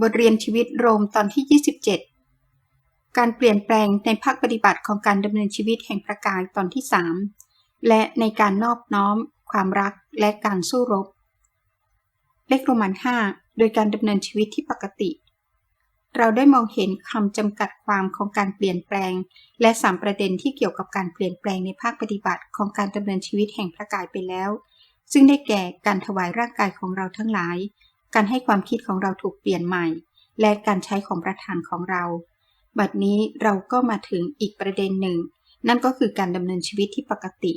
บทเรียนชีวิตโรมตอนที่ 27 การเปลี่ยนแปลงในภาคปฏิบัติของการดำเนินชีวิตแห่งประกายตอนที่ 3 และในการนอบน้อม ความรักและการสู้รบ เลขโรมัน 5 โดยการดำเนินชีวิตที่ปกติ เราได้มองเห็นคำจำกัดความของการเปลี่ยนแปลง และสามประเด็นที่เกี่ยวกับการเปลี่ยนแปลงในภาคปฏิบัติของการดำเนินชีวิตแห่งพระกายไปแล้ว ซึ่งได้แก่การถวายร่างกายของเราทั้งหลาย การให้ความคิดของเราถูกเปลี่ยนใหม่ และการใช้ของประธานของเรา บัดนี้เราก็มาถึงอีกประเด็นหนึ่ง นั่นก็คือการดำเนินชีวิตที่ปกติ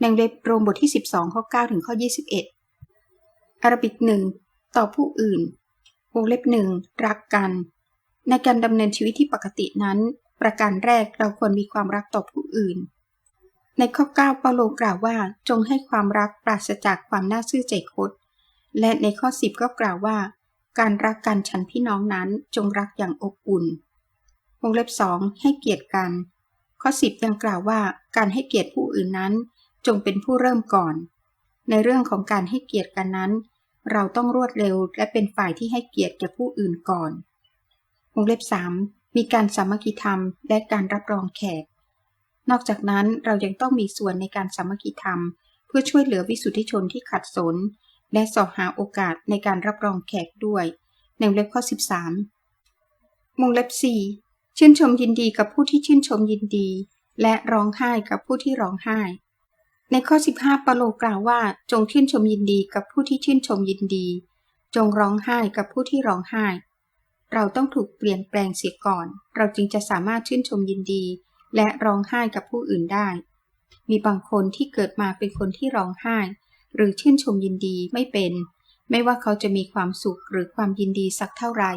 ในเล็บโรมบทที่ 12 ข้อ 9 ถึงข้อ 21อาราบิกหนึ่งต่อผู้อื่นวงเล็บหนึ่งรักกัน ในการดำเนินชีวิตที่ปกตินั้น ประการแรกเราควรมีความรักต่อผู้อื่น ในข้อ 9 เปาโลกล่าวว่าจงให้ความรักปราศจากความน่าซื่อใจคด และในข้อ 10 ก็กล่าวว่า การรักกันฉันพี่น้องนั้นจงรักอย่างอบอุ่น วงเล็บสองให้เกียรติกัน ข้อ 10 ยังกล่าวว่า การให้เกียรติผู้อื่นนั้น จงเป็นผู้เริ่มก่อน ในเรื่องของการให้เกียรติกันนั้น เราต้องรวดเร็วและเป็นฝ่ายที่ให้เกียรติแก่ผู้อื่นก่อน วงเล็บ 3 มีการสามัคคีธรรมและการรับรองแขก นอกจากนั้นเรายังต้องมีส่วนในการสามัคคีธรรม เพื่อช่วยเหลือวิสุทธิชนที่ขัดสน และสอบหาโอกาสในการรับรองแขกด้วย ในวงเล็บข้อ 13วงเล็บ 4 ชื่นชมยินดีกับผู้ที่ชื่นชมยินดี และร้องไห้กับผู้ที่ร้องไห้ ในข้อ 15ปาโลกล่าวว่า จงชื่นชมยินดีกับผู้ที่ชื่นชมยินดี จงร้องไห้กับผู้ที่ร้องไห้ เราต้องถูกเปลี่ยนแปลงเสียก่อน เราจึงจะสามารถชื่นชมยินดี และร้องไห้กับผู้อื่นได้ มีบางคนที่เกิดมาเป็นคนที่ร้องไห้ หรือชื่นชมยินดีไม่เป็น ไม่ว่าเขาจะมีความสุขหรือความยินดีสักเท่าไหร่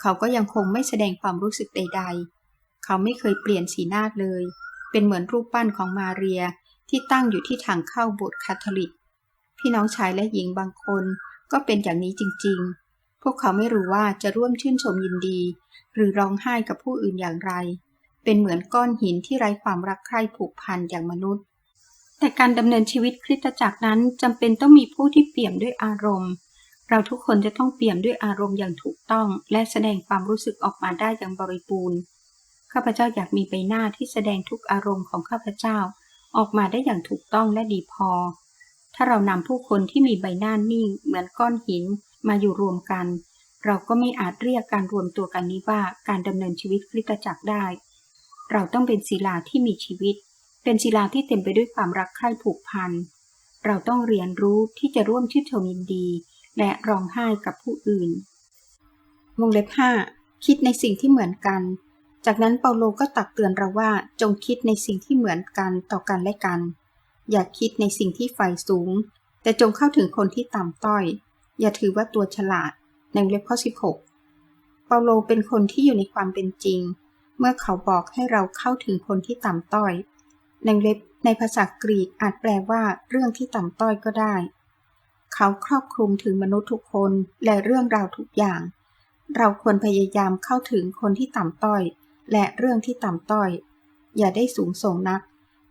เขาก็ยังคงไม่แสดงความรู้สึกใด ๆ เขาไม่เคยเปลี่ยนสีหน้าเลย เป็นเหมือนรูปปั้นของมาเรียที่ตั้งอยู่ที่ทางเข้าโบสถ์คาทอลิก พี่น้องชายและหญิงบางคนก็เป็นอย่างนี้จริงๆ พวกเขาไม่รู้ว่าจะร่วมชื่นชมยินดี หรือร้องไห้กับผู้อื่นอย่างไร เป็นเหมือนก้อนหินที่ไร้ความรักใคร่ผูกพันอย่างมนุษย์ แต่การดำเนินชีวิตคริสตจักรนั้นจำเป็นต้องมีผู้ที่เปี่ยมด้วยอารมณ์ เราทุกคนจะต้องเปี่ยมด้วยอารมณ์อย่างถูกต้อง และแสดงความรู้สึกออกมาได้อย่างบริบูรณ์ข้าพเจ้าอยากมีใบหน้าที่แสดงทุกอารมณ์ของข้าพเจ้า ออกมาได้อย่างถูกต้องและดีพอ ถ้าเรานำผู้คนที่มีใบหน้านิ่ง เหมือนก้อนหินมาอยู่รวมกัน เราก็ไม่อาจเรียกการรวมตัวกันนี้ว่าการดำเนินชีวิตคริสตจักรได้ เราต้องเป็นศิลาที่มีชีวิต เป็นศิลาที่เต็มไปด้วยความรักใคร่ผูกพัน เราต้องเรียนรู้ที่จะร่วมชื่นชมยินดี และร้องไห้กับผู้อื่น วงเล็บห้าคิดในสิ่งที่เหมือนกัน จากนั้นเปาโลก็ตักเตือนเราว่าจงคิดในสิ่งที่เหมือนกันต่อกันและกัน อย่าคิดในสิ่งที่ไฟสูง แต่จงเข้าถึงคนที่ต่ำต้อย อย่าถือว่าตัวฉลาด ในวงเล็บข้อ 16 เปาโลเป็นคนที่อยู่ในความเป็นจริง เมื่อเขาบอกให้เราเข้าถึงคนที่ต่ำต้อย ในเล็บในภาษากรีกอาจแปลว่า เรื่องที่ต่ำต้อยก็ได้ เขาครอบคลุมถึงมนุษย์ทุกคนและเรื่องราวทุกอย่าง เราควรพยายามเข้าถึงคนที่ต่ำต้อย และเรื่องที่ต่ำต้อย อย่าได้สูงส่งนัก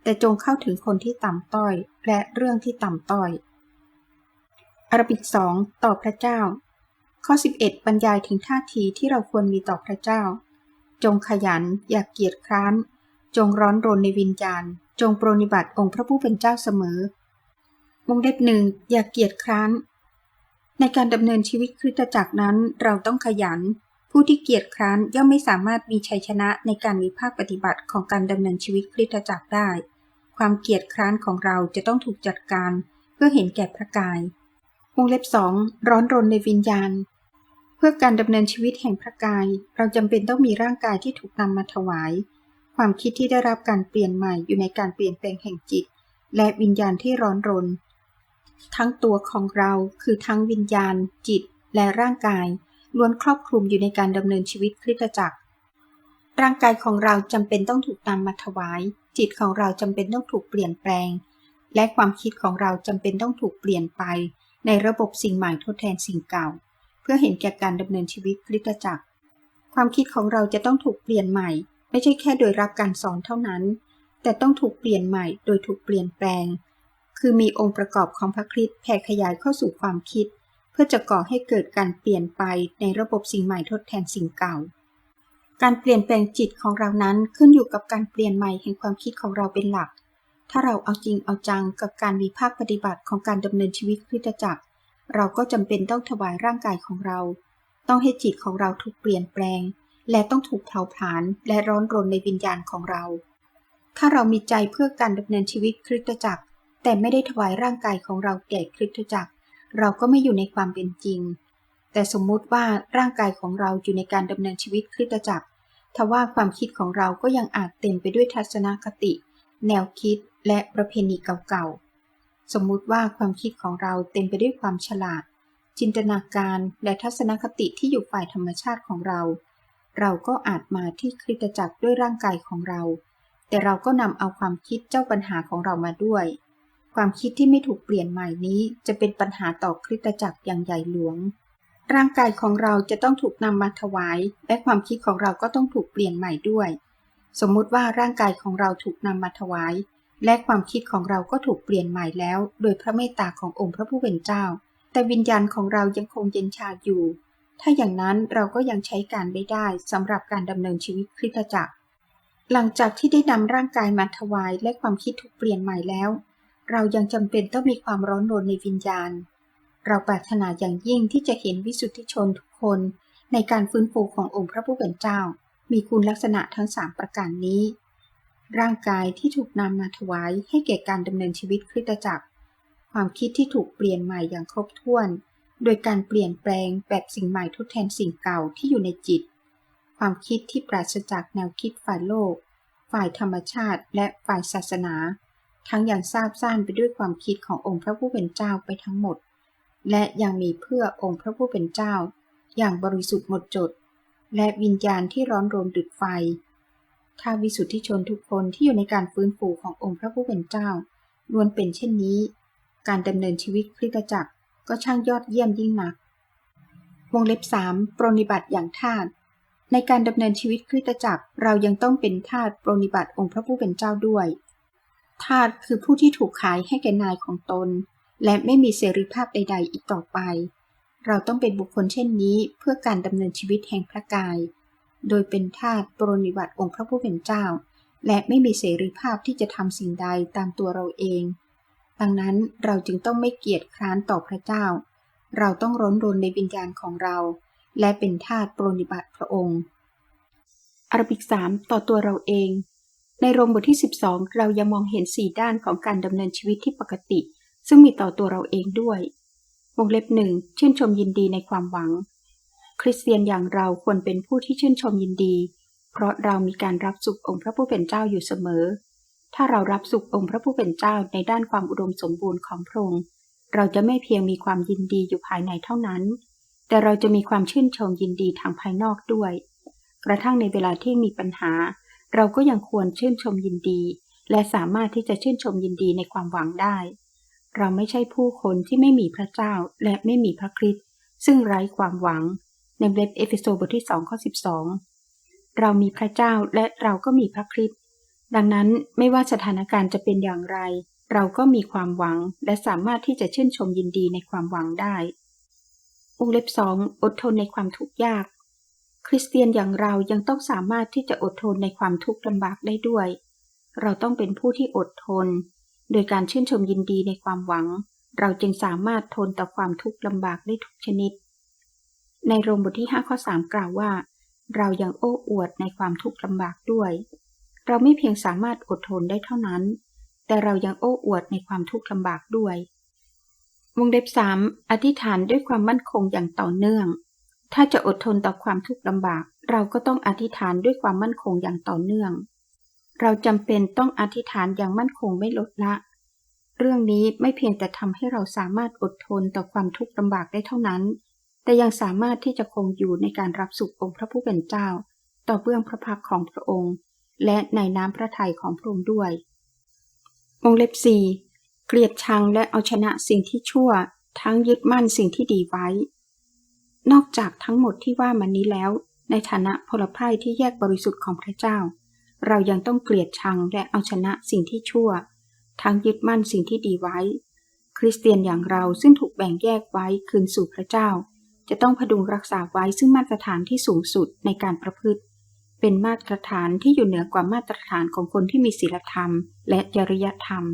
แต่จงเข้าถึงคนที่ต่ำต้อย และเรื่องที่ต่ำต้อยอารบิกสองต่อพระเจ้า ข้อ 11 บรรยายถึงท่าทีที่เราควรมีต่อพระเจ้า จงขยันอย่ากเกียจคร้าน จงร้อนรนในวิญญาณ จงปรนิบัติองค์พระผู้เป็นเจ้าเสมอวงเล็บหนึ่งอย่าเกียจคร้าน ในการดำเนินชีวิตคริสตจักรนั้นเราต้องขยัน ผู้ที่เกียจคร้านย่อมไม่สามารถมีชัยชนะในการมีภาคปฏิบัติของการดำเนินชีวิตคริสตจักรได้ ความเกียจคร้านของเราจะต้องถูกจัดการเพื่อเห็นแก่พระกายวงเล็บสองร้อนรนในวิญญาณ เพื่อการดำเนินชีวิตแห่งพระกาย เราจำเป็นต้องมีร่างกายที่ถูกนำมาถวาย ความคิดที่ได้รับการเปลี่ยนใหม่อยู่ในการเปลี่ยนแปลงแห่งจิต และวิญญาณที่ร้อนรน ทั้งตัวของเราคือทั้งวิญญาณ จิต และร่างกายล้วนครอบคลุมอยู่ในการดำเนินชีวิตคริสตจักร ร่างกายของเราจำเป็นต้องถูกนำมาถวาย จิตของเราจำเป็นต้องถูกเปลี่ยนแปลง และความคิดของเราจำเป็นต้องถูกเปลี่ยนไป ในระบบสิ่งใหม่ทดแทนสิ่งเก่า เพื่อเห็นแก่การดำเนินชีวิตคริสตจักร ความคิดของเราจะต้องถูกเปลี่ยนใหม่ ไม่ใช่แค่โดยรับการสอนเท่านั้น แต่ต้องถูกเปลี่ยนใหม่โดยถูกเปลี่ยนแปลง คือมีองค์ประกอบของพระคริสต์แผ่ขยายเข้าสู่ความคิด เพื่อจะก่อให้เกิดการเปลี่ยนไปในระบบสิ่งใหม่ทดแทนสิ่งเก่า การเปลี่ยนแปลงจิตของเรานั้นขึ้นอยู่กับการเปลี่ยนใหม่แห่งความคิดของเราเป็นหลัก ถ้าเราเอาจริงเอาจังกับการมีภาคปฏิบัติของการดำเนินชีวิตคริสตจักร เราก็จำเป็นต้องถวายร่างกายของเรา ต้องให้จิตของเราถูกเปลี่ยนแปลง และต้องถูกเผาผลาญและร้อนรนในวิญญาณของเรา ถ้าเรามีใจเพื่อการดำเนินชีวิตคริสตจักร แต่ไม่ได้ถวายร่างกายของเราแก่คริสตจักร เราก็ไม่อยู่ในความเป็นจริง แต่สมมุติว่าร่างกายของเราอยู่ในการดำเนินชีวิตคริสตจักรทว่าความคิดของเราก็ยังอาจเต็มไปด้วยทัศนคติ แนวคิดและประเพณีเก่าๆ สมมุติว่าความคิดของเราเต็มไปด้วยความฉลาด จินตนาการและทัศนคติที่อยู่ฝ่ายธรรมชาติของเรา เราก็อาจมาที่คริสตจักรด้วยร่างกายของเรา แต่เราก็นำเอาความคิดเจ้าปัญหาของเรามาด้วย ความคิดที่ไม่ถูกเปลี่ยนใหม่นี้จะเป็นปัญหาต่อคริสตจักรอย่างใหญ่หลวง ร่างกายของเราจะต้องถูกนำมาถวาย และความคิดของเราก็ต้องถูกเปลี่ยนใหม่ด้วย สมมุติว่าร่างกายของเราถูกนำมาถวาย และความคิดของเราก็ถูกเปลี่ยนใหม่แล้ว โดยพระเมตตาขององค์พระผู้เป็นเจ้า แต่วิญญาณของเรายังคงเย็นชาอยู่ ถ้าอย่างนั้นเราก็ยังใช้การไม่ได้สำหรับการดำเนินชีวิตคริสตจักร หลังจากที่ได้นำร่างกายมาถวายและความคิดถูกเปลี่ยนใหม่แล้ว เรายังจำเป็นต้องมีความร้อนรนในวิญญาณ เราปรารถนาอย่างยิ่งที่จะเห็นวิสุทธิชนทุกคน ในการฟื้นฟูขององค์พระผู้เป็นเจ้า มีคุณลักษณะทั้งสามประการนี้ ร่างกายที่ถูกนำมาถวายให้แก่การดำเนินชีวิตคริสตจักร ความคิดที่ถูกเปลี่ยนใหม่อย่างครบถ้วน โดยการเปลี่ยนแปลงแบบสิ่งใหม่ทดแทนสิ่งเก่าที่อยู่ในจิต ความคิดที่ปราศจากแนวคิดฝ่ายโลก ฝ่ายธรรมชาติ และฝ่ายศาสนา ทั้งอย่างทราบซ่านไปด้วยความคิดขององค์พระผู้เป็นเจ้าไปทั้งหมด และยังมีเพื่อองค์พระผู้เป็นเจ้า อย่างบริสุทธิ์หมดจด และวิญญาณที่ร้อนรนดุดไฟ ถ้าวิสุทธิชนทุกคนที่อยู่ในการฟื้นฟูขององค์พระผู้เป็นเจ้าล้วนเป็นเช่นนี้ การดำเนินชีวิตคริสตจักร ก็ช่างยอดเยี่ยมยิ่งนัก วงเล็บสามปรนิบัติอย่างทาสในการดำเนินชีวิตคริสตจักรเรายังต้องเป็นทาสปรนิบัติองค์พระผู้เป็นเจ้าด้วยทาสคือผู้ที่ถูกขายให้แก่นายของตน และไม่มีเสรีภาพใด ๆ อีกต่อไป เราต้องเป็นบุคคลเช่นนี้เพื่อการดำเนินชีวิตแห่งพระกาย โดยเป็นทาสปรนิบัติองค์พระผู้เป็นเจ้า และไม่มีเสรีภาพที่จะทำสิ่งใดตามตัวเราเอง ดังนั้นเราจึงต้องไม่เกียจคร้านต่อพระเจ้า เราต้องร้อนรนในวิญญาณของเรา และเป็นทาสปรนิบัติพระองค์อารบิกสามต่อตัวเราเอง ในโรมบทที่ 12 เรายังมองเห็นสี่ด้านของการดำเนินชีวิตที่ปกติ ซึ่งมีต่อตัวเราเองด้วยวงเล็บหนึ่งชื่นชมยินดีในความหวัง คริสเตียนอย่างเราควรเป็นผู้ที่ชื่นชมยินดี เพราะเรามีการรับสุของค์พระผู้เป็นเจ้าอยู่เสมอ ถ้าเรารับสุของค์พระผู้เป็นเจ้าในด้านความอุดมสมบูรณ์ของพระองค์ เราจะไม่เพียงมีความยินดีอยู่ภายในเท่านั้น แต่เราจะมีความชื่นชมยินดีทางภายนอกด้วย กระทั่งในเวลาที่มีปัญหา เราก็ยังควรชื่นชมยินดี และสามารถที่จะชื่นชมยินดีในความหวังได้ เราไม่ใช่ผู้คนที่ไม่มีพระเจ้าและไม่มีพระคริสต์ซึ่งไร้ความหวัง ในเล็บเอเฟโซบทที่2ข้อ12 เรามีพระเจ้าและเราก็มีพระคริสต์ ดังนั้นไม่ว่าสถานการณ์จะเป็นอย่างไร เราก็มีความหวังและสามารถที่จะชื่นชมยินดีในความหวังได้วงเล็บสองอดทนในความทุกข์ยาก คริสเตียนอย่างเรายังต้องสามารถที่จะอดทนในความทุกข์ลำบากได้ด้วย เราต้องเป็นผู้ที่อดทน โดยการชื่นชมยินดีในความหวัง เราจึงสามารถทนต่อความทุกข์ลำบากได้ทุกชนิด ในโรมบทที่5ข้อ3กล่าวว่า เรายังโอ้อวดในความทุกข์ลำบากด้วย เราไม่เพียงสามารถอดทนได้เท่านั้น แต่เรายังโอ้อวดในความทุกข์ลำบากด้วย วงเล็บสามอธิษฐานด้วยความมั่นคงอย่างต่อเนื่อง ถ้าจะอดทนต่อความทุกข์ลำบาก เราก็ต้องอธิษฐานด้วยความมั่นคงอย่างต่อเนื่อง เราจำเป็นต้องอธิษฐานอย่างมั่นคงไม่ลดละ เรื่องนี้ไม่เพียงแต่ทำให้เราสามารถอดทนต่อความทุกข์ลำบากได้เท่านั้น แต่ยังสามารถที่จะคงอยู่ในการรับสุของค์พระผู้เป็นเจ้า ต่อเบื้องพระพักของพระองค์ และในน้ำพระทัยของพระองค์ด้วยวงเล็บสี่เกลียดชังและเอาชนะสิ่งที่ชั่ว ทั้งยึดมั่นสิ่งที่ดีไว้ นอกจากทั้งหมดที่ว่ามานี้แล้ว ในฐานะพลพ่ายที่แยกบริสุทธิ์ของพระเจ้า เรายังต้องเกลียดชังและเอาชนะสิ่งที่ชั่ว ทั้งยึดมั่นสิ่งที่ดีไว้ คริสเตียนอย่างเราซึ่งถูกแบ่งแยกไว้คืนสู่พระเจ้า จะต้องพดุงรักษาไว้ซึ่งมาตรฐานที่สูงสุดในการประพฤติ เป็นมาตรฐานที่อยู่เหนือกว่ามาตรฐานของคนที่มีศีลธรรม และจริยธรรม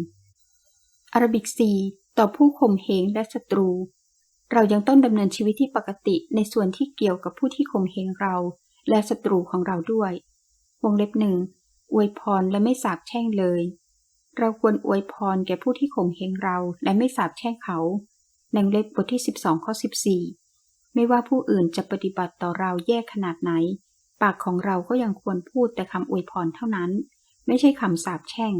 อารบิกซีต่อผู้ข่มเหงและศัตรู เรายังต้องดำเนินชีวิตที่ปกติในส่วนที่เกี่ยวกับผู้ที่ข่มเหงเรา และศัตรูของเราด้วย วงเล็บหนึ่งอวยพรและไม่สาบแช่งเลย เราควรอวยพรแก่ผู้ที่ข่มเหงเราและไม่สาบแช่งเขาในเล็บบทที่ 12ข้อ14 ไม่ว่าผู้อื่นจะปฏิบัติต่อเราแย่ขนาดไหน ปากของเราก็ยังควรพูดแต่คำอวยพรเท่านั้น ไม่ใช่คำสาบแช่ง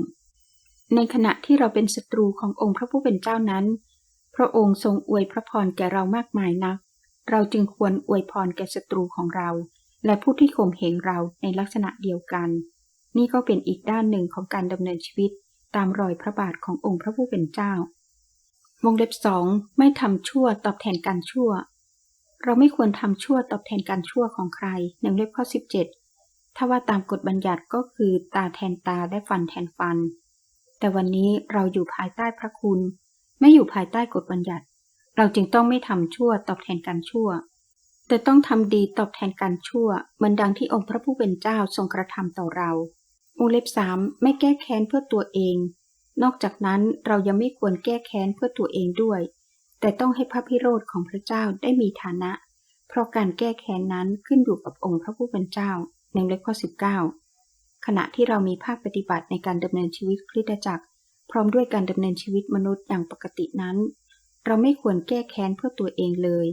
ในขณะที่เราเป็นศัตรูขององค์พระผู้เป็นเจ้านั้น พระองค์ทรงอวยพระพรแก่เรามากมายนัก เราจึงควรอวยพรแก่ศัตรูของเรา และผู้ที่ข่มเหงเราในลักษณะเดียวกัน นี่ก็เป็นอีกด้านหนึ่งของการดำเนินชีวิต ตามรอยพระบาทขององค์พระผู้เป็นเจ้าวงเล็บสองไม่ทำชั่วตอบแทนการชั่ว เราไม่ควรทำชั่วตอบแทนการชั่วของใครในเล็บข้อ 17 ถ้าว่าตามกฎบัญญัติก็คือตาแทนตาและฟันแทนฟัน แต่วันนี้เราอยู่ภายใต้พระคุณ ไม่อยู่ภายใต้กฎบัญญัติ เราจึงต้องไม่ทำชั่วตอบแทนการชั่ว แต่ต้องทำดีตอบแทนการชั่วเหมือนดังที่องค์พระผู้เป็นเจ้าทรงกระทำต่อเราวงเล็บสามไม่แก้แค้นเพื่อตัวเอง นอกจากนั้นเรายังไม่ควรแก้แค้นเพื่อตัวเองด้วย แต่ต้องให้พระพิโรธของพระเจ้าได้มีฐานะ เพราะการแก้แค้นนั้นขึ้นอยู่กับองค์พระผู้เป็นเจ้าในเล็บข้อ 19 ขณะที่เรามีภาคปฏิบัติในการดำเนินชีวิตคริสตจักร พร้อมด้วยการดำเนินชีวิตมนุษย์อย่างปกตินั้น เราไม่ควรแก้แค้นเพื่อตัวเองเลย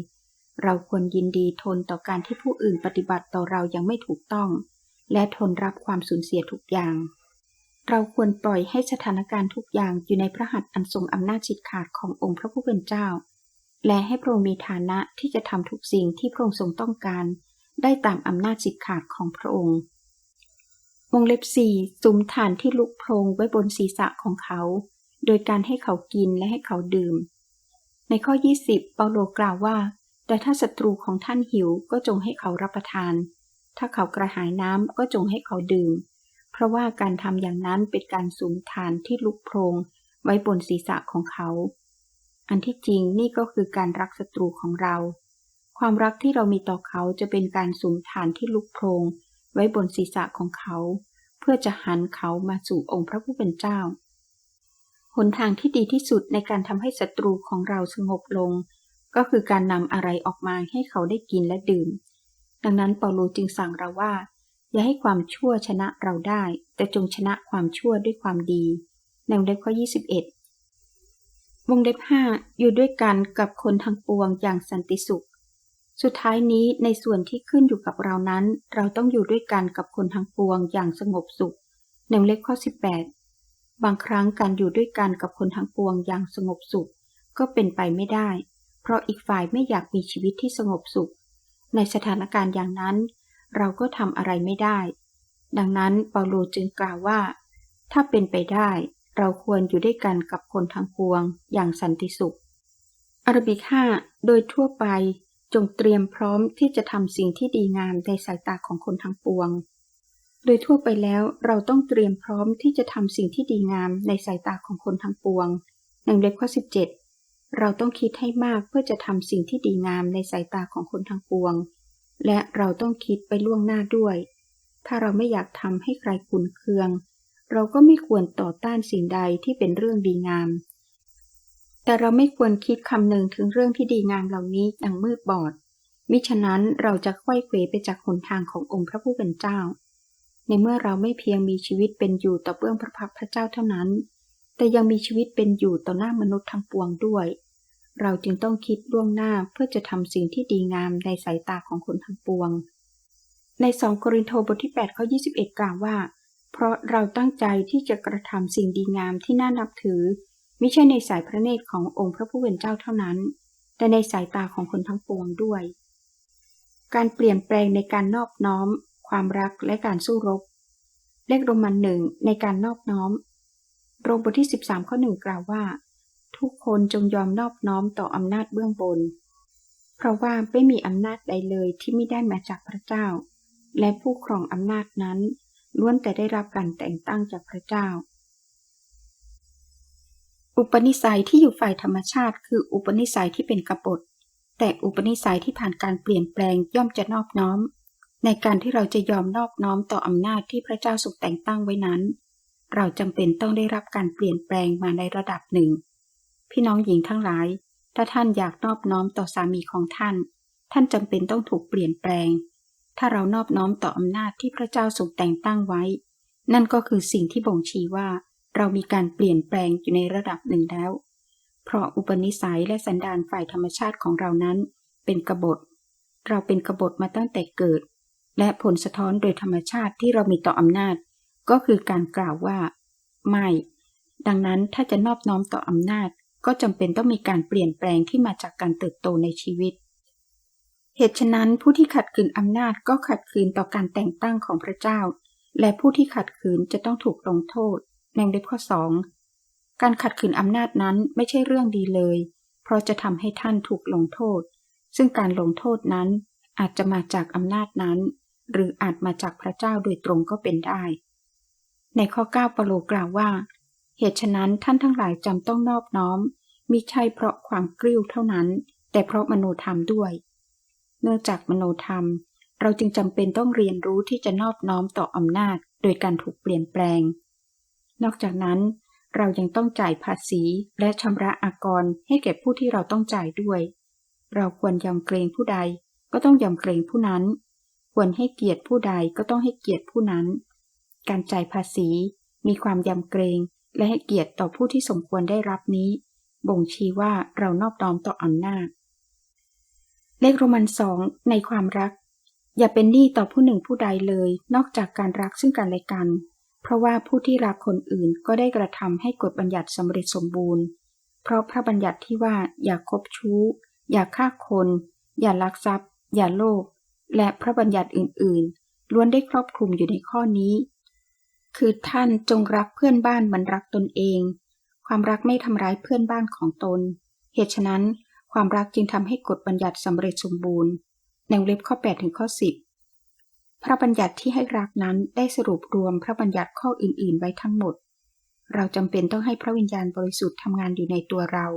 เราควรยินดีทนต่อการที่ผู้อื่นปฏิบัติต่อเรายังไม่ถูกต้อง และทนรับความสูญเสียทุกอย่าง เราควรปล่อยให้สถานการณ์ทุกอย่างอยู่ในพระหัตถ์อันทรงอำนาจฉิดขาดขององค์พระผู้เป็นเจ้า และให้พระองค์มีฐานะที่จะทำทุกสิ่งที่พระองค์ทรงต้องการ ได้ตามอำนาจฉิดขาดของพระองค์วงเล็บสี่สุมฐานที่ลุกโพรงไว้บนศีรษะของเขา โดยการให้เขากินและให้เขาดื่ม ในข้อ 20 เปาโลกล่าวว่า แต่ถ้าศัตรูของท่านหิวก็จงให้เขารับประทาน ถ้าเขากระหายน้ำก็จงให้เขาดื่ม เพราะว่าการทำอย่างนั้นเป็นการสุมฐานที่ลุกโพรงไว้บนศีรษะของเขา อันที่จริงนี่ก็คือการรักศัตรูของเรา ความรักที่เรามีต่อเขาจะเป็นการสุมฐานที่ลุกโพรงไว้บนศีรษะของเขา เพื่อจะหันเขามาสู่องค์พระผู้เป็นเจ้า หนทางที่ดีที่สุดในการทำให้ศัตรูของเราสงบลง ก็คือการนำอะไรออกมาให้เขาได้กินและดื่ม ดังนั้นเปาโลจึงสั่งเราว่า อย่าให้ความชั่วชนะเราได้ แต่จงชนะความชั่วด้วยความดีในวงเล็บข้อ 21 วงเล็บ 5 อยู่ด้วยกันกับคนทั้งปวงอย่างสันติสุข สุดท้ายนี้ในส่วนที่ขึ้นอยู่กับเรานั้น เราต้องอยู่ด้วยกันกับคนทั้งปวงอย่างสงบสุขในวงเล็บข้อ 18 บางครั้งการอยู่ด้วยกันกับคนทั้งปวงอย่างสงบสุข ก็เป็นไปไม่ได้ เพราะอีกฝ่ายไม่อยากมีชีวิตที่สงบสุข ในสถานการณ์อย่างนั้น เราก็ทำอะไรไม่ได้ ดังนั้นเปาโลจึงกล่าวว่า ถ้าเป็นไปได้ เราควรอยู่ด้วยกันกับคนทั้งปวงอย่างสันติสุขอารบิก5โดยทั่วไปจงเตรียมพร้อมที่จะทำสิ่งที่ดีงามในสายตาของคนทั้งปวง โดยทั่วไปแล้วเราต้องเตรียมพร้อมที่จะทำสิ่งที่ดีงามในสายตาของคนทั้งปวงในเล็บข้อ17 เราต้องคิดให้มากเพื่อจะทำสิ่งที่ดีงามในสายตาของคนทั้งปวง และเราต้องคิดไปล่วงหน้าด้วย ถ้าเราไม่อยากทำให้ใครขุนเคือง เราก็ไม่ควรต่อต้านสิ่งใดที่เป็นเรื่องดีงาม แต่เราไม่ควรคิดคำหนึ่งถึงเรื่องที่ดีงามเหล่านี้อย่างมืดบอด มิฉะนั้นเราจะค่อยเขวไปจากหนทางขององค์พระผู้เป็นเจ้า ในเมื่อเราไม่เพียงมีชีวิตเป็นอยู่ต่อเบื้องพระพักพระเจ้าเท่านั้น แต่ยังมีชีวิตเป็นอยู่ต่อหน้ามนุษย์ทั้งปวงด้วย เราจึงต้องคิดล่วงหน้าเพื่อจะทำสิ่งที่ดีงามในสายตาของคนทั้งปวง ในสองโครินโตบทที่8ข้อ21 กล่าวว่า เพราะเราตั้งใจที่จะกระทำสิ่งดีงามที่น่านับถือ ไม่ใช่ในสายพระเนตรขององค์พระผู้เป็นเจ้าเท่านั้น แต่ในสายตาของคนทั้งปวงด้วย การเปลี่ยนแปลงในการนอบน้อม ความรักและการสู้รบ เลขโรมันหนึ่งในการนอบน้อม โรมบทที่ 13 ข้อหนึ่งกล่าวว่า ทุกคนจงยอมนอบน้อมต่ออำนาจเบื้องบน เพราะว่าไม่มีอำนาจใดเลยที่ไม่ได้มาจากพระเจ้า และผู้ครองอำนาจนั้นล้วนแต่ได้รับการแต่งตั้งจากพระเจ้า อุปนิสัยที่อยู่ฝ่ายธรรมชาติ คืออุปนิสัยที่เป็นกบฏ แต่อุปนิสัยที่ผ่านการเปลี่ยนแปลงย่อมจะนอบน้อม ในการที่เราจะยอมนอบน้อมต่ออำนาจที่พระเจ้าทรงแต่งตั้งไว้นั้น เราจำเป็นต้องได้รับการเปลี่ยนแปลงมาในระดับหนึ่ง พี่น้องหญิงทั้งหลาย ถ้าท่านอยากนอบน้อมต่อสามีของท่าน ท่านจำเป็นต้องถูกเปลี่ยนแปลง ถ้าเรานอบน้อมต่ออำนาจที่พระเจ้าทรงแต่งตั้งไว้ นั่นก็คือสิ่งที่บ่งชี้ว่า เรามีการเปลี่ยนแปลงอยู่ในระดับหนึ่งแล้ว เพราะอุปนิสัยและสันดานฝ่ายธรรมชาติของเรานั้น เป็นกบฏ เราเป็นกบฏมาตั้งแต่เกิด และผลสะท้อนโดยธรรมชาติที่เรามีต่ออำนาจ ก็คือการกล่าวว่า ไม่ดังนั้นถ้าจะนอบน้อมต่ออำนาจ ก็จำเป็นต้องมีการเปลี่ยนแปลงที่มาจากการเติบโตในชีวิต เหตุฉะนั้นผู้ที่ขัดขืนอำนาจก็ขัดขืนต่อการแต่งตั้งของพระเจ้า และผู้ที่ขัดขืนจะต้องถูกลงโทษ ในเล็บข้อสองการขัดขืนอำนาจนั้นไม่ใช่เรื่องดีเลย เพราะจะทำให้ท่านถูกลงโทษ ซึ่งการลงโทษนั้นอาจจะมาจากอำนาจนั้น หรืออาจมาจากพระเจ้าโดยตรงก็เป็นได้ ในข้อ9ปโลกล่าวว่า เหตุฉะนั้นท่านทั้งหลายจำต้องนอบน้อม มิใช่เพราะความกริ้วเท่านั้น แต่เพราะมโนธรรมด้วย เนื่องจากมโนธรรม เราจึงจำเป็นต้องเรียนรู้ที่จะนอบน้อมต่ออำนาจ โดยการถูกเปลี่ยนแปลง นอกจากนั้น เรายังต้องจ่ายภาษีและชำระอากรให้แก่ผู้ที่เราต้องจ่ายด้วย เราควรยำเกรงผู้ใดก็ต้องยำเกรงผู้นั้น ควรให้เกียรติผู้ใดก็ต้องให้เกียรติผู้นั้น การจ่ายภาษีมีความยำเกรง และให้เกียรติต่อผู้ที่สมควรได้รับนี้ บ่งชี้ว่าเรานอบน้อมต่ออำนาจ เลขโรมันสองในความรัก อย่าเป็นหนี้ต่อผู้หนึ่งผู้ใดเลย นอกจากการรักซึ่งกันและกัน เพราะว่าผู้ที่รักคนอื่นก็ได้กระทำให้กฎบัญญัติสำเร็จสมบูรณ์ เพราะพระบัญญัติที่ว่าอย่าคบชู้ อย่าฆ่าคน อย่าลักทรัพย์ อย่าโลภและพระบัญญัติอื่น ๆ ล้วนได้ครอบคลุมอยู่ในข้อนี้ คือท่านจงรักเพื่อนบ้านเหมันรักตนเอง ความรักไม่ทำร้ายเพื่อนบ้านของตน เหตุฉะนั้น ความรักจึงทำให้กฎบัญญัติสำเร็จสมบูรณ์ในเล็บข้อ8ถึงข้อ10 พระบัญญัติที่ให้รักนั้นได้สรุปรวมพระบัญญัติข้ออื่น ๆ ไว้ทั้งหมด เราจำเป็นต้องให้พระวิญญาณบริสุทธิ์ทำงานอยู่ในตัวเรา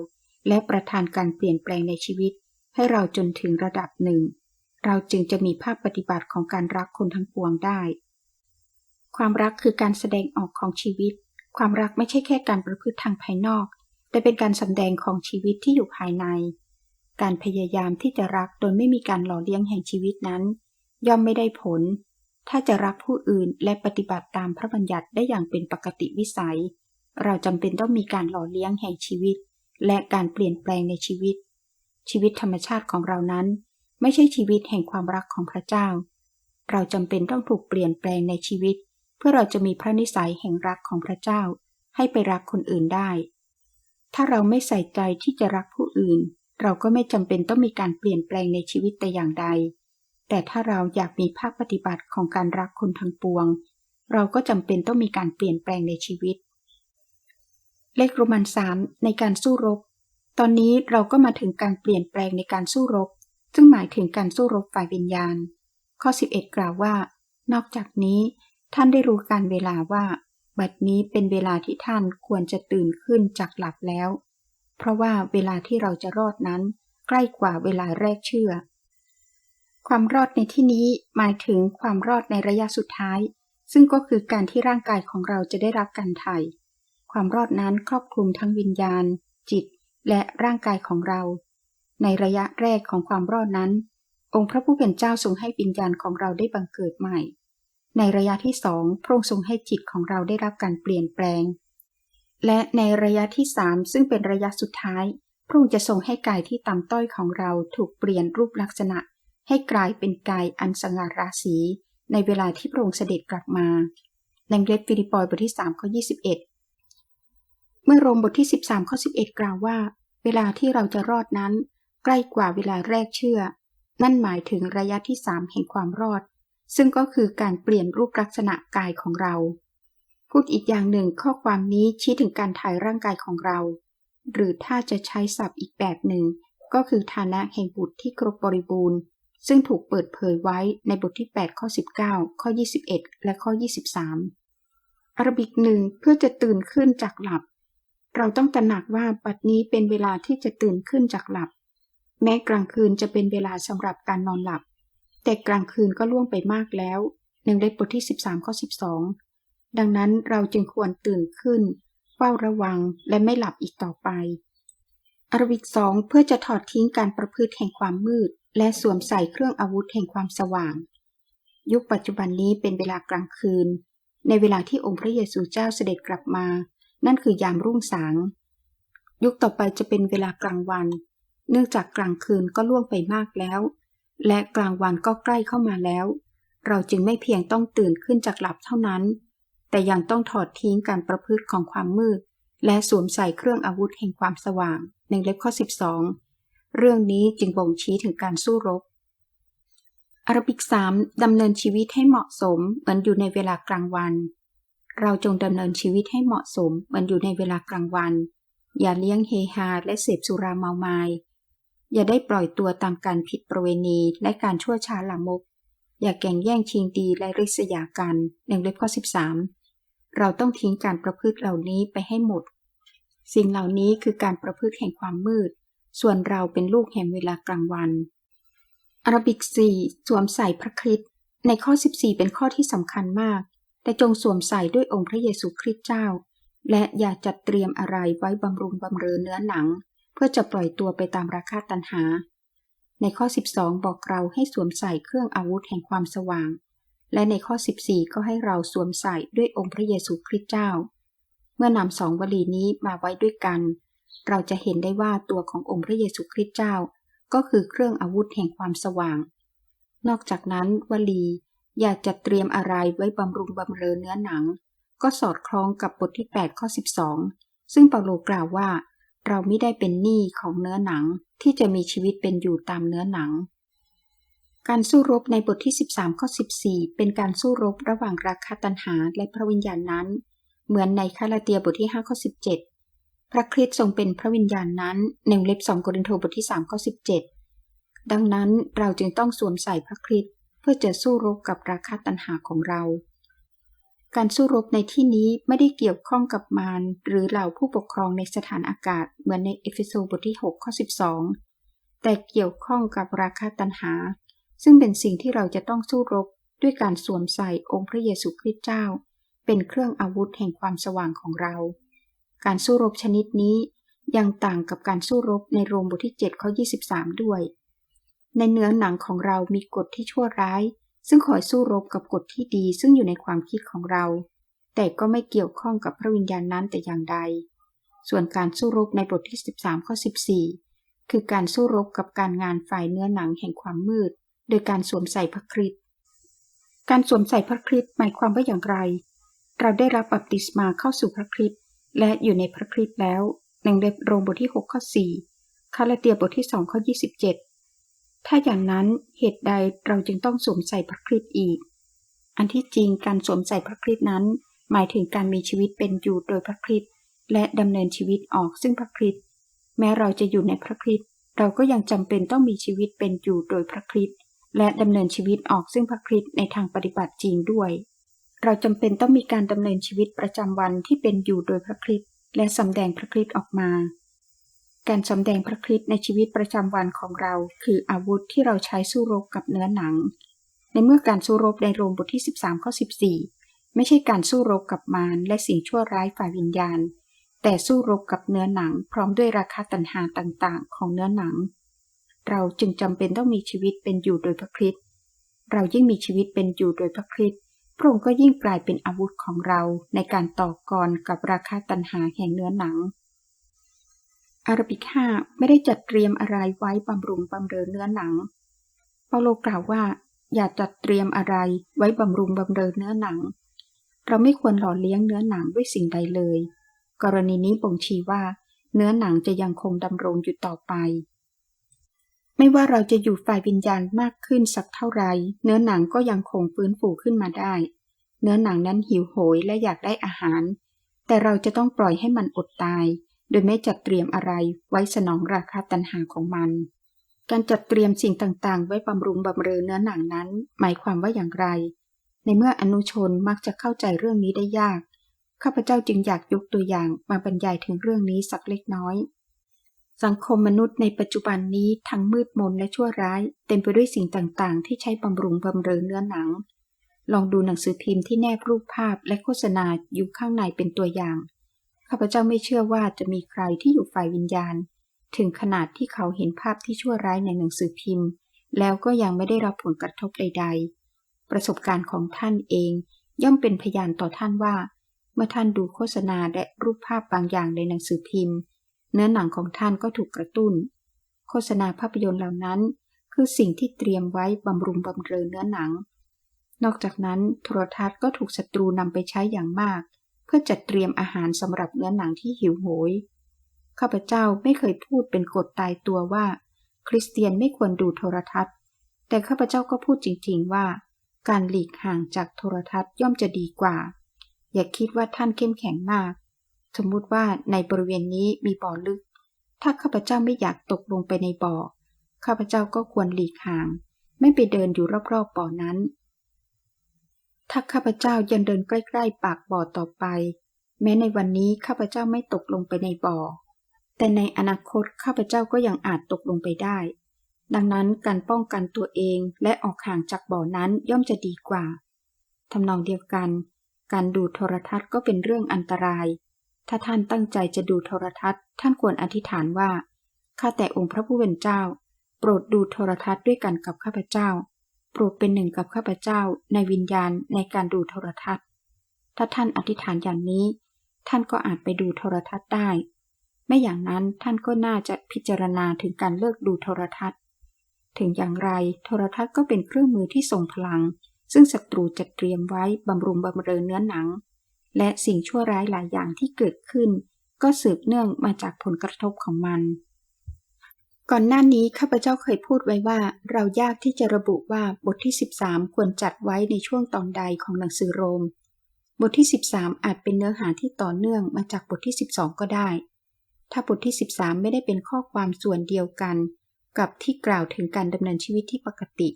และประทานการเปลี่ยนแปลงในชีวิต ให้เราจนถึงระดับหนึ่ง เราจึงจะมีภาพปฏิบัติของการรักคนทั้งปวงได้ ความรักคือการแสดงออกของชีวิต ความรักไม่ใช่แค่การประพฤติทางภายนอก แต่เป็นการสำแดงของชีวิตที่อยู่ภายใน การพยายามที่จะรักโดยไม่มีการหล่อเลี้ยงแห่งชีวิตนั้น ย่อมไม่ได้ผล ถ้าจะรักผู้อื่นและปฏิบัติตามพระบัญญัติได้อย่างเป็นปกติวิสัย เราจำเป็นต้องมีการหล่อเลี้ยงแห่งชีวิต และการเปลี่ยนแปลงในชีวิต ชีวิตธรรมชาติของเรานั้น ไม่ใช่ชีวิตแห่งความรักของพระเจ้า เราจำเป็นต้องถูกเปลี่ยนแปลงในชีวิต เพื่อเราจะมีพระนิสัยแห่งรักของพระเจ้า ให้ไปรักคนอื่นได้ ถ้าเราไม่ใส่ใจที่จะรักผู้อื่น เราก็ไม่จำเป็นต้องมีการเปลี่ยนแปลงในชีวิตแต่อย่างใด แต่ถ้าเราอยากมีภาคปฏิบัติของการรักคนทั้งปวง เราก็จำเป็นต้องมีการเปลี่ยนแปลงในชีวิต เลขโรมันสามในการสู้รบ ตอนนี้เราก็มาถึงการเปลี่ยนแปลงในการสู้รบ ซึ่งหมายถึงการสู้รบฝ่ายวิญญาณ ข้อ 11 กล่าวว่า นอกจากนี้ ท่านได้รู้การเวลาว่า บัดนี้เป็นเวลาที่ท่านควรจะตื่นขึ้นจากหลับแล้ว เพราะว่าเวลาที่เราจะรอดนั้น ใกล้กว่าเวลาแรกเชื่อ ความรอดในที่นี้หมายถึงความรอดในระยะสุดท้าย ซึ่งก็คือการที่ร่างกายของเราจะได้รับการไถ่ความรอดนั้นครอบคลุมทั้งวิญญาณ จิต และร่างกายของเรา ในระยะแรกของความรอดนั้น องค์พระผู้เป็นเจ้าทรงให้วิญญาณของเราได้บังเกิดใหม่ ในระยะที่สองพระองค์ทรงให้จิตของเราได้รับการเปลี่ยนแปลง และในระยะที่สามซึ่งเป็นระยะสุดท้าย พระองค์จะทรงให้กายที่ต่ำต้อยของเราถูกเปลี่ยนรูปลักษณะ ให้กลายเป็นกายอันสง่าราศี ในเวลาที่พระองค์เสด็จกลับมาในเล็บฟิลิปปอยบทที่3ข้อ21 เมื่อโรมบทที่ 13ข้อ11 กล่าวว่า เวลาที่เราจะรอดนั้น ใกล้กว่าเวลาแรกเชื่อ นั่นหมายถึงระยะที่ 3 แห่งความรอด ซึ่งก็คือการเปลี่ยนรูปลักษณะกายของเรา พูดอีกอย่างหนึ่งข้อความนี้ชี้ถึงการถ่ายร่างกายของเรา หรือถ้าจะใช้ศัพท์อีกแบบหนึ่ง ก็คือฐานะแห่งบุตรที่ครบบริบูรณ์ ซึ่งถูกเปิดเผยไว้ในบทที่ 8 ข้อ 19 ข้อ 21 และข้อ 23 อารบิกหนึ่งเพื่อจะตื่นขึ้นจากหลับ เราต้องตระหนักว่าปัจนี้เป็นเวลาที่จะตื่นขึ้นจากหลับ แม้กลางคืนจะเป็นเวลาสำหรับการนอนหลับ แต่กลางคืนก็ล่วงไปมากแล้วหนึ่งเล็บบทที่ 13ข้อ12 ดังนั้นเราจึงควรตื่นขึ้นเฝ้าระวังและไม่หลับอีกต่อไปอารบิกสองเพื่อจะถอดทิ้งการประพฤติแห่งความมืด และสวมใส่เครื่องอาวุธแห่งความสว่าง ยุคปัจจุบันนี้เป็นเวลากลางคืน ในเวลาที่องค์พระเยซูเจ้าเสด็จกลับมา นั่นคือยามรุ่งสาง ยุคต่อไปจะเป็นเวลากลางวัน เนื่องจากกลางคืนก็ล่วงไปมากแล้ว และกลางวันก็ใกล้เข้ามาแล้ว เราจึงไม่เพียงต้องตื่นขึ้นจากหลับเท่านั้น แต่ยังต้องถอดทิ้งการประพฤติของความมืด และสวมใส่เครื่องอาวุธแห่งความสว่างในเล็บข้อ 12 เรื่องนี้จึงบ่งชี้ถึงการสู้รบอารบิก3ดำเนินชีวิตให้เหมาะสมเหมือนอยู่ในเวลากลางวัน เราจงดำเนินชีวิตให้เหมาะสมเหมือนอยู่ในเวลากลางวัน อย่าเลี้ยงเฮฮาและเสพสุราเมามาย อย่าได้ปล่อยตัวตามการผิดประเวณีและการชั่วช้าลามก อย่าแก่งแย่งชิงดีและริษยากันในเล็บข้อ 13 เราต้องทิ้งการประพฤติเหล่านี้ไปให้หมด สิ่งเหล่านี้คือการประพฤติแห่งความมืด ส่วนเราเป็นลูกแห่งเวลากลางวันอารบิก4สวมใส่พระคริสต์ในข้อ 14 เป็นข้อที่สำคัญมาก แต่จงสวมใส่ด้วยองค์พระเยซูคริสต์เจ้า และอย่าจัดเตรียมอะไรไว้บำรุงบำเรอเนื้อหนัง พื่อจะปล่อยตัวไปตามราคาตันหา ในข้อ 12 บอกเราให้สวมใส่เครื่องอาวุธแห่งความสว่าง และในข้อ 14 ก็ให้เราสวมใส่ด้วยองค์พระเยซูคริสต์เจ้า เมื่อนำสองวลีนี้มาไว้ด้วยกัน เราจะเห็นได้ว่าตัวขององค์พระเยซูคริสต์เจ้า ก็คือเครื่องอาวุธแห่งความสว่าง นอกจากนั้นวลีอย่าจัดเตรียมอะไรไว้บำรุงบำเรอเนื้อหนัง ก็สอดคล้องกับบทที่ 8 ข้อ 12 ซึ่งเปาโลกล่าวว่า เราไม่ได้เป็นหนี้ของเนื้อหนังที่จะมีชีวิตเป็นอยู่ตามเนื้อหนัง การสู้รบในบทที่ 13ข้อ14 เป็นการสู้รบระหว่างราคาตันหาและพระวิญญาณนั้น เหมือนในคาลาเตียบทที่5ข้อ17 พระคริสต์ทรงเป็นพระวิญญาณนั้นในเล็บ2โกรินโทบทที่3ข้อ17 ดังนั้นเราจึงต้องสวมใส่พระคริสต์เพื่อจะสู้รบกับราคาตันหาของเรา การสู้รบในที่นี้ไม่ได้เกี่ยวข้องกับมารหรือเหล่าผู้ปกครองในสถานอากาศเหมือนในเอเฟโซบทที่ 6 ข้อ 12 แต่เกี่ยวข้องกับราคาตันหา ซึ่งเป็นสิ่งที่เราจะต้องสู้รบด้วยการสวมใส่องค์พระเยซูคริสต์เจ้า เป็นเครื่องอาวุธแห่งความสว่างของเรา การสู้รบชนิดนี้ยังต่างกับการสู้รบในโรมบทที่7ข้อ 23 ด้วย ในเนื้อหนังของเรามีกฎที่ชั่วร้าย ซึ่งคอยสู้รบกับกฎที่ดีซึ่งอยู่ในความคิดของเรา แต่ก็ไม่เกี่ยวข้องกับพระวิญญาณนั้นแต่อย่างใด ส่วนการสู้รบในบทที่ 13ข้อ14 คือการสู้รบกับการงานฝ่ายเนื้อหนังแห่งความมืด โดยการสวมใส่พระคริสต์การสวมใส่พระคริสต์หมายความว่าอย่างไร เราได้รับบัพติศมาเข้าสู่พระคริสต์และอยู่ในพระคริสต์แล้วในเล็บโรมบทที่6ข้อ4คาลาเตียบทที่2ข้อ27 ถ้าอย่างนั้นเหตุใดเราจึงต้องสวมใส่พระคริสต์อีก อันที่จริงการสวมใส่พระคริสต์นั้น หมายถึงการมีชีวิตเป็นอยู่โดยพระคริสต์และดำเนินชีวิตออกซึ่งพระคริสต์แม้เราจะอยู่ในพระคริสต์เราก็ยังจำเป็นต้องมีชีวิตเป็นอยู่โดยพระคริสต์และดำเนินชีวิตออกซึ่งพระคริสต์ในทางปฏิบัติจริงด้วย เราจำเป็นต้องมีการดำเนินชีวิตประจำวันที่เป็นอยู่โดยพระคริสต์และสำแดงพระคริสต์ออกมา การสำแดงพระคริสต์ในชีวิตประจำวันของเรา คืออาวุธที่เราใช้สู้รบกับเนื้อหนัง ในเมื่อการสู้รบในโรมบทที่ 13ข้อ14 ไม่ใช่การสู้รบกับมารและสิ่งชั่วร้ายฝ่ายวิญญาณ แต่สู้รบกับเนื้อหนัง พร้อมด้วยราคาตัณหาต่างๆ ของเนื้อหนัง เราจึงจำเป็นต้องมีชีวิตเป็นอยู่โดยพระคริสต์เรายิ่งมีชีวิตเป็นอยู่โดยพระคริสต์พระองค์ก็ยิ่งกลายเป็นอาวุธของเราในการต่อกรกับราคาตัณหาแห่งเนื้อหนัง อาราบิก้าไม่ได้จัดเตรียมอะไรไว้บำรุงบำเรอเนื้อหนัง เปาโลกล่าวว่า อย่าจัดเตรียมอะไรไว้บำรุงบำเรอเนื้อหนัง เราไม่ควรหล่อเลี้ยงเนื้อหนังด้วยสิ่งใดเลย กรณีนี้บ่งชี้ว่า เนื้อหนังจะยังคงดำรงอยู่ต่อไป ไม่ว่าเราจะอยู่ฝ่ายวิญญาณมากขึ้นสักเท่าไร เนื้อหนังก็ยังคงฟื้นฟูขึ้นมาได้ เนื้อหนังนั้นหิวโหยและอยากได้อาหาร แต่เราจะต้องปล่อยให้มันอดตาย โดยไม่จัดเตรียมอะไรไว้สนองราคาตันหาของมัน การจัดเตรียมสิ่งต่างๆ ไว้บำรุงบำเรอเนื้อหนังนั้น หมายความว่าอย่างไร ในเมื่ออนุชนมักจะเข้าใจเรื่องนี้ได้ยาก ข้าพเจ้าจึงอยากยกตัวอย่างมาบรรยายถึงเรื่องนี้สักเล็กน้อย สังคมมนุษย์ในปัจจุบันนี้ทั้งมืดมนและชั่วร้าย เต็มไปด้วยสิ่งต่างๆ ที่ใช้บำรุงบำเรอเนื้อหนัง ลองดูหนังสือพิมพ์ที่แนบรูปภาพและโฆษณาอยู่ข้างในเป็นตัวอย่าง ข้าพเจ้าไม่เชื่อว่าจะมีใครที่อยู่ฝ่ายวิญญาณ ถึงขนาดที่เขาเห็นภาพที่ชั่วร้ายในหนังสือพิมพ์ แล้วก็ยังไม่ได้รับผลกระทบใด ๆ ประสบการณ์ของท่านเอง ย่อมเป็นพยานต่อท่านว่า เมื่อท่านดูโฆษณาและรูปภาพบางอย่างในหนังสือพิมพ์ เนื้อหนังของท่านก็ถูกกระตุ้น โฆษณาภาพยนตร์เหล่านั้น คือสิ่งที่เตรียมไว้บำรุงบำเรอเนื้อหนัง นอกจากนั้นโทรทัศน์ก็ถูกศัตรูนำไปใช้อย่างมาก พื่อจัดเตรียมอาหารสำหรับเนื้อหนังที่หิวโหย ข้าพเจ้าไม่เคยพูดเป็นกฎตายตัวว่า คริสเตียนไม่ควรดูโทรทัศน์ แต่ข้าพเจ้าก็พูดจริงๆว่า การหลีกห่างจากโทรทัศน์ย่อมจะดีกว่า อย่าคิดว่าท่านเข้มแข็งมาก สมมุติว่าในบริเวณนี้มีบ่อลึก ถ้าข้าพเจ้าไม่อยากตกลงไปในบ่อ ข้าพเจ้าก็ควรหลีกห่าง ไม่ไปเดินอยู่รอบๆบ่อนั้น ถ้าข้าพเจ้ายังเดินใกล้ ๆ ปากบ่อต่อไป แม้ในวันนี้ข้าพเจ้าไม่ตกลงไปในบ่อ แต่ในอนาคตข้าพเจ้าก็ยังอาจตกลงไปได้ ดังนั้นการป้องกันตัวเองและออกห่างจากบ่อนั้นย่อมจะดีกว่าทำนองเดียวกัน การดูโทรทัศน์ก็เป็นเรื่องอันตราย ถ้าท่านตั้งใจจะดูโทรทัศน์ ท่านควรอธิษฐานว่าข้าแต่องค์พระผู้เป็นเจ้า โปรดดูโทรทัศน์ด้วยกันกับข้าพเจ้า โปรดเป็นหนึ่งกับข้าพเจ้าในวิญญาณในการดูโทรทัศน์ ถ้าท่านอธิษฐานอย่างนี้ ท่านก็อาจไปดูโทรทัศน์ได้ ไม่อย่างนั้นท่านก็น่าจะพิจารณาถึงการเลิกดูโทรทัศน์ ถึงอย่างไรโทรทัศน์ก็เป็นเครื่องมือที่ทรงพลัง ซึ่งศัตรูจัดเตรียมไว้บำรุงบำเรอเนื้อหนัง และสิ่งชั่วร้ายหลายอย่างที่เกิดขึ้น ก็สืบเนื่องมาจากผลกระทบของมัน ก่อนหน้านี้ข้าพเจ้าเคยพูดไว้ว่า เรายากที่จะระบุว่าบทที่ 13 ควรจัดไว้ในช่วงตอนใดของหนังสือโรม บทที่ 13 อาจเป็นเนื้อหาที่ต่อเนื่องมาจากบทที่ 12 ก็ได้ ถ้าบทที่ 13 ไม่ได้เป็นข้อความส่วนเดียวกัน กับที่กล่าวถึงการดำเนินชีวิตที่ปกติ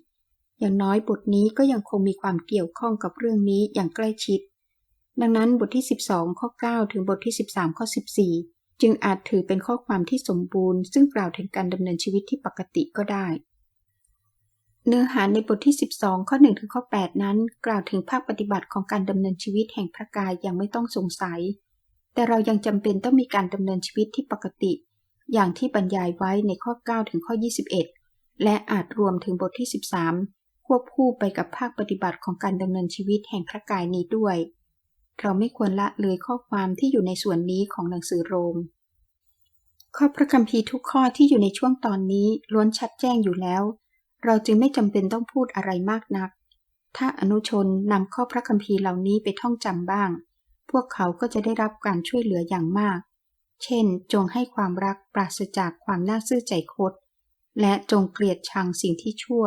อย่างน้อยบทนี้ก็ยังคงมีความเกี่ยวข้องกับเรื่องนี้อย่างใกล้ชิด ดังนั้นบทที่ 12 ข้อ 9 ถึงบทที่ 13 ข้อ 14 จึงอาจถือเป็นข้อความที่สมบูรณ์ ซึ่งกล่าวถึงการดำเนินชีวิตที่ปกติก็ได้ เนื้อหาในบทที่ 12 ข้อ1ถึงข้อ 8 นั้น กล่าวถึงภาคปฏิบัติของการดำเนินชีวิตแห่งพระกายอย่างไม่ต้องสงสัย แต่เรายังจำเป็นต้องมีการดำเนินชีวิตที่ปกติ อย่างที่บรรยายไว้ในข้อ 9 ถึงข้อ 21 และอาจรวมถึงบทที่ 13 ควบคู่ไปกับภาคปฏิบัติของการดำเนินชีวิตแห่งพระกายนี้ด้วย เราไม่ควรละเลยข้อความที่อยู่ในส่วนนี้ของหนังสือโรม ข้อพระคัมภีร์ทุกข้อที่อยู่ในช่วงตอนนี้ล้วนชัดแจ้งอยู่แล้ว เราจึงไม่จำเป็นต้องพูดอะไรมากนัก ถ้าอนุชนนำข้อพระคัมภีร์เหล่านี้ไปท่องจำบ้าง พวกเขาก็จะได้รับการช่วยเหลืออย่างมาก เช่น จงให้ความรักปราศจากความน่าซื่อใจคด และจงเกลียดชังสิ่งที่ชั่ว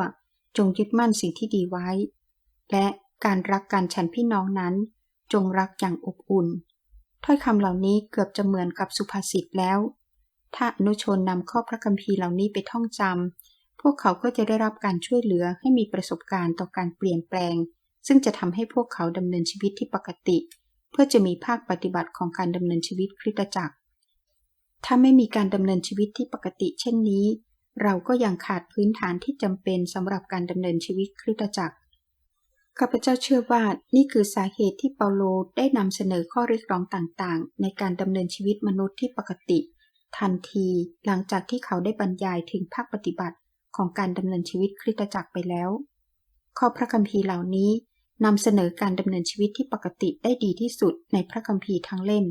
จงยึดมั่นสิ่งที่ดีไว้ และการรักกันฉันพี่น้องนั้น จงรักอย่างอบอุ่น ถ้อยคำเหล่านี้เกือบจะเหมือนกับสุภาษิตแล้ว ถ้าอนุชนนำข้อพระคัมภีร์เหล่านี้ไปท่องจำพวกเขาก็จะได้รับการช่วยเหลือให้มีประสบการณ์ต่อการเปลี่ยนแปลง ซึ่งจะทำให้พวกเขาดำเนินชีวิตที่ปกติ เพื่อจะมีภาคปฏิบัติของการดำเนินชีวิตคริสตจักร ถ้าไม่มีการดำเนินชีวิตที่ปกติ เช่นนี้ เราก็ยังขาดพื้นฐานที่จำเป็นสำหรับการดำเนินชีวิตคริสตจักร ข้าพเจ้าเชื่อว่านี่คือสาเหตุที่เปาโลได้นำเสนอข้อเรียกร้องต่างๆ ในการดำเนินชีวิตมนุษย์ที่ปกติ ทันทีหลังจากที่เขาได้บรรยายถึงภาคปฏิบัติของการดำเนินชีวิตคริสตจักรไปแล้ว ข้อพระคัมภีร์เหล่านี้นำเสนอการดำเนินชีวิตที่ปกติได้ดีที่สุดในพระคัมภีร์ทั้งเล่ม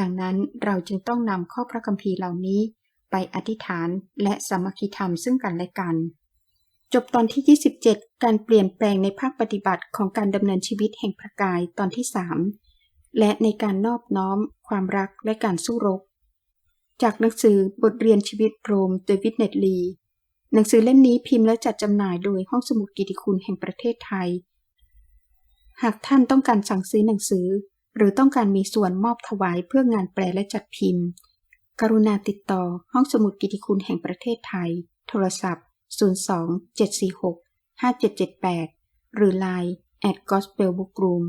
ดังนั้นเราจึงต้องนำข้อพระคัมภีร์เหล่านี้ ไปอธิษฐานและสามัคคีธรรมซึ่งกันและกัน จบตอนที่ 27 การเปลี่ยนแปลงในภาคปฏิบัติของการดำเนินชีวิตแห่งพระกายตอนที่ 3 และในการนอบน้อม ความรักและการสู้รบ จากหนังสือบทเรียนชีวิตโรมโดยวิทเนตลีหนังสือเล่มนี้พิมพ์และจัดจำหน่ายโดยห้องสมุดกิติคุณแห่งประเทศไทย หากท่านต้องการสั่งซื้อหนังสือ หรือต้องการมีส่วนมอบถวายเพื่องานแปลและจัดพิมพ์ กรุณาติดต่อห้องสมุดกิติคุณแห่งประเทศไทย โทรศัพท์ 02 746 5778 หรือ Line at Gospel Book Room